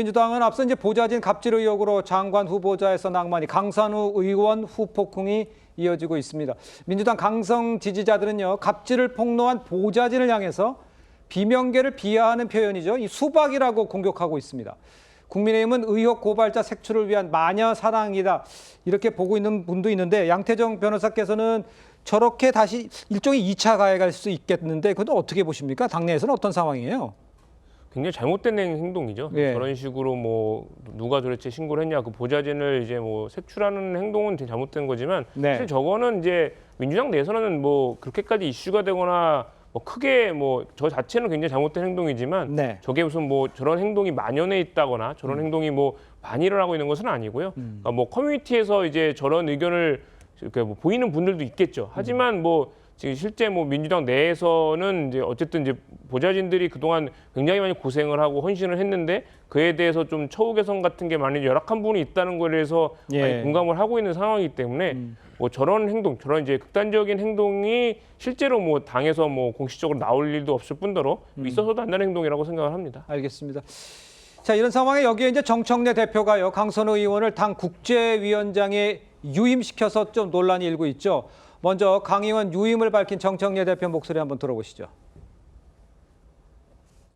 민주당은 앞서 이제 보좌진 갑질 의혹으로 장관 후보자에서 낭만이 강산우 의원 후폭풍이 이어지고 있습니다. 민주당 강성 지지자들은요 갑질을 폭로한 보좌진을 향해서 비명계를 비하하는 표현이죠. 이 수박이라고 공격하고 있습니다. 국민의힘은 의혹 고발자 색출을 위한 마녀 사랑이다 이렇게 보고 있는 분도 있는데 양태정 변호사께서는 저렇게 다시 일종의 2차 가해 갈 수 있겠는데 그건 어떻게 보십니까? 당내에서는 어떤 상황이에요? 굉장히 잘못된 행동이죠. 예. 저런 식으로 뭐 누가 도대체 신고를 했냐 그 보좌진을 이제 뭐 색출하는 행동은 되게 잘못된 거지만 네. 사실 저거는 이제 민주당 내에서는 뭐 그렇게까지 이슈가 되거나 뭐 크게 뭐 저 자체는 굉장히 잘못된 행동이지만 네. 저게 무슨 뭐 저런 행동이 만연해 있다거나 저런 행동이 뭐 반의를 하고 있는 것은 아니고요. 그러니까 뭐 커뮤니티에서 이제 저런 의견을 이렇게 뭐 보이는 분들도 있겠죠. 하지만 뭐 지금 실제 뭐 민주당 내에서는 이제 어쨌든 이제 보좌진들이 그동안 굉장히 많이 고생을 하고 헌신을 했는데 그에 대해서 좀 처우 개선 같은 게 많이 열악한 부분이 있다는 거에 대해서 예. 많이 공감을 하고 있는 상황이기 때문에 뭐 저런 행동, 저런 이제 극단적인 행동이 실제로 뭐 당에서 뭐 공식적으로 나올 일도 없을 뿐더러 있어서도 안 되는 행동이라고 생각을 합니다. 알겠습니다. 자 이런 상황에 여기에 이제 정청래 대표가요 강선우 의원을 당 국제위원장에 유임시켜서 좀 논란이 일고 있죠. 먼저 강 의원 유임을 밝힌 정청래 대표 목소리 한번 들어보시죠.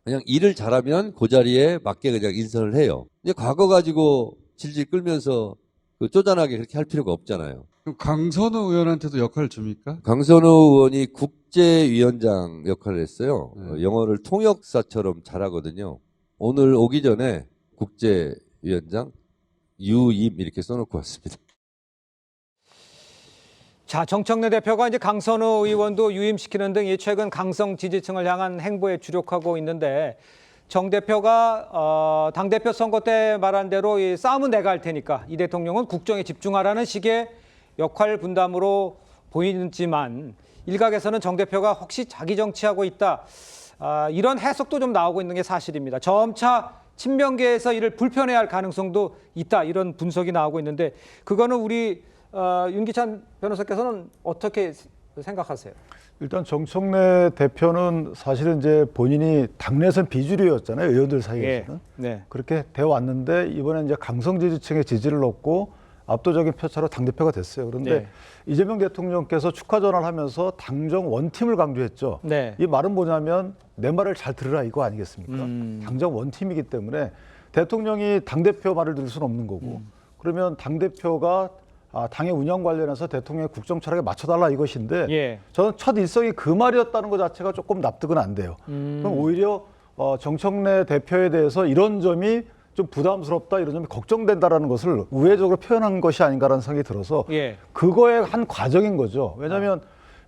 그냥 일을 잘하면 그 자리에 맞게 그냥 인선을 해요. 이제 과거 가지고 질질 끌면서 그 쪼잔하게 그렇게 할 필요가 없잖아요. 그럼 강선우 의원한테도 역할을 줍니까? 강선우 의원이 국제위원장 역할을 했어요. 네. 어, 영어를 통역사처럼 잘하거든요. 오늘 오기 전에 국제위원장 유임 이렇게 써놓고 왔습니다. 자 정청래 대표가 이제 강선우 의원도 유임시키는 등이 최근 강성 지지층을 향한 행보에 주력하고 있는데 정 대표가 어, 당 대표 선거 때 말한 대로 이 싸움은 내가 할 테니까 이 대통령은 국정에 집중하라는 식의 역할 분담으로 보이지만 일각에서는 정 대표가 혹시 자기 정치하고 있다 아, 이런 해석도 좀 나오고 있는 게 사실입니다. 점차 친명계에서 이를 불편해할 가능성도 있다 이런 분석이 나오고 있는데 그거는 우리 어, 윤기찬 변호사께서는 어떻게 생각하세요? 일단 정청래 대표는 사실은 이제 본인이 당내선 비주류였잖아요. 의원들 사이에서는. 네. 그렇게 되어 왔는데 이번에 이제 강성 지지층의 지지를 얻고 압도적인 표차로 당 대표가 됐어요. 그런데 네. 이재명 대통령께서 축하 전화를 하면서 당정 원팀을 강조했죠. 네. 이 말은 뭐냐면 내 말을 잘 들으라 이거 아니겠습니까? 음. 당정 원팀이기 때문에 대통령이 당 대표 말을 들을 수는 없는 거고 음. 그러면 당 대표가 아, 당의 운영 관련해서 대통령의 국정 철학에 맞춰달라 이것인데 예. 저는 첫 일성이 그 말이었다는 것 자체가 조금 납득은 안 돼요. 음. 그럼 오히려 어, 정청래 대표에 대해서 이런 점이 좀 부담스럽다 이런 점이 걱정된다라는 것을 우회적으로 표현한 것이 아닌가라는 생각이 들어서 예. 그거의 한 과정인 거죠. 왜냐하면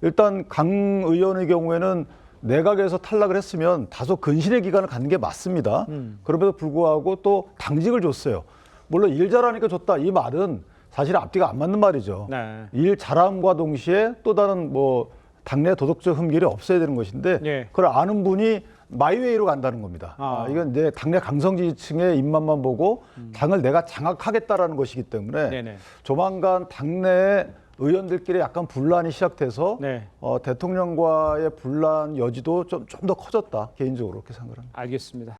일단 강 의원의 경우에는 내각에서 탈락을 했으면 다소 근신의 기간을 갖는 게 맞습니다. 음. 그럼에도 불구하고 또 당직을 줬어요. 물론 일 잘하니까 줬다 이 말은 사실 앞뒤가 안 맞는 말이죠. 네. 일 잘함과 동시에 또 다른 뭐 당내 도덕적 흠결이 없어야 되는 것인데 예. 그걸 아는 분이 마이웨이로 간다는 겁니다. 아. 아, 이건 이제 당내 강성 지지층의 입맛만 보고 당을 내가 장악하겠다라는 것이기 때문에 음. 네네. 조만간 당내 의원들끼리 약간 분란이 시작돼서 네. 어, 대통령과의 분란 여지도 좀 좀 더 커졌다 개인적으로 그렇게 생각합니다. 알겠습니다.